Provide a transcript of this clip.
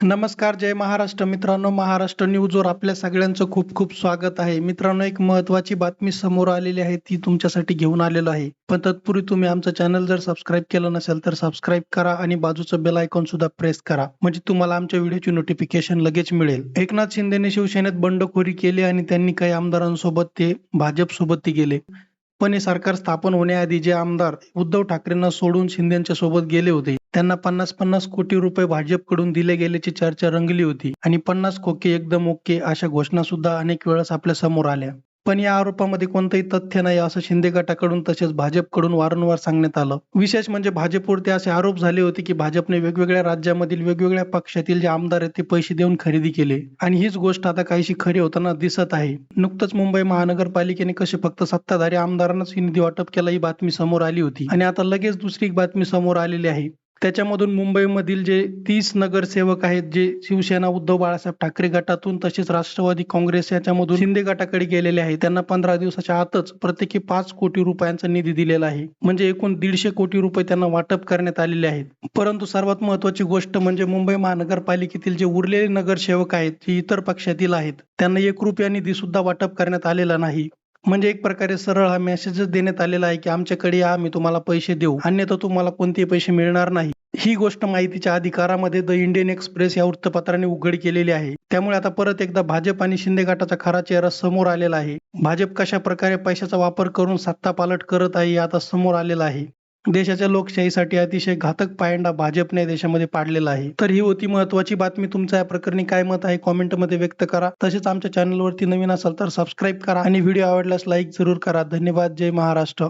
नमस्कार जय महाराष्ट्र. मित्रांनो महाराष्ट्र न्यूजवर आपल्या सगळ्यांचं खूप खूप स्वागत आहे. मित्रांनो एक महत्वाची बातमी समोर आलेली आहे ती तुमच्यासाठी घेऊन आलेलो आहे. पण तत्पूर्वी तुम्ही आमचं चॅनल जर सबस्क्राईब केलं नसेल तर सबस्क्राईब करा आणि बाजूचं बेल आयकॉन सुद्धा प्रेस करा. म्हणजे तुम्हाला आमच्या व्हिडिओची नोटिफिकेशन लगेच मिळेल. एकनाथ शिंदेने शिवसेनेत बंडखोरी केली आणि त्यांनी काही आमदारांसोबत ते भाजप सोबत ते गेले. पण हे सरकार स्थापन होण्याआधी जे आमदार उद्धव ठाकरेंना सोडून शिंदेच्या सोबत गेले होते त्यांना पन्नास पन्नास कोटी रुपये भाजपकडून दिले गेल्याची चर्चा रंगली होती आणि पन्नास खोके एकदम ओके अशा घोषणा सुद्धा अनेक वेळेस आपल्यासमोर आल्या. पण या आरोपामध्ये कोणतंही तथ्य नाही असं शिंदे गटाकडून तसेच भाजपकडून वारंवार सांगण्यात आलं. विशेष म्हणजे भाजपवरती असे आरोप झाले होते की भाजपने वेगवेगळ्या राज्यामधील वेगवेगळ्या पक्षातील जे आमदार आहेत ते पैसे देऊन खरेदी केले. आणि हीच गोष्ट आता काहीशी खरी होताना दिसत आहे. नुकतंच मुंबई महानगरपालिकेने कसे फक्त सत्ताधारी आमदारांनाच ही निधी वाटप केला ही बातमी समोर आली होती. आणि आता लगेच दुसरी बातमी समोर आलेली आहे. त्याच्यामधून मुंबईमधील जे तीस नगरसेवक आहेत जे शिवसेना उद्धव बाळासाहेब ठाकरे गटातून तसेच राष्ट्रवादी काँग्रेस याच्यामधून शिंदे गटाकडे गेलेले आहेत. त्यांना पंधरा दिवसाच्या आतच प्रत्येकी पाच कोटी रुपयांचा निधी दिलेला आहे. म्हणजे एकूण दीडशे कोटी रुपये त्यांना वाटप करण्यात आलेले आहेत. परंतु सर्वात महत्वाची गोष्ट म्हणजे मुंबई महानगरपालिकेतील जे उरलेले नगरसेवक आहेत जे इतर पक्षातील आहेत त्यांना एक रुपया निधी सुद्धा वाटप करण्यात आलेला नाही. म्हणजे एक प्रकारे सरळ हा मेसेजच देण्यात आलेला आहे की आमच्याकडे या आम्ही तुम्हाला पैसे देऊ. अन्यथा तुम्हाला कोणतेही पैसे मिळणार नाही. ही गोष्ट माहितीच्या अधिकारामध्ये द इंडियन एक्सप्रेस या वृत्तपत्राने उघड केलेली आहे. त्यामुळे आता परत एकदा भाजप आणि शिंदे गटाचा खरा चेहरा समोर आलेला आहे. भाजप कशा प्रकारे पैशाचा वापर करून सत्ता पालट करत आहे आता समोर आलेलं आहे. देशाच्या लोकशाहीसाठी अतिशय घातक पायंडा भाजपने देशामध्ये पाडलेला आहे. तर ही होती महत्वाची बातमी. तुमचा या प्रकरणी काय मत आहे? कॉमेंटमध्ये व्यक्त करा. तसेच आमच्या चॅनलवरती नवीन असाल तर सबस्क्राईब करा. आणि व्हिडिओ आवडल्यास लाईक जरूर करा. धन्यवाद. जय महाराष्ट्र.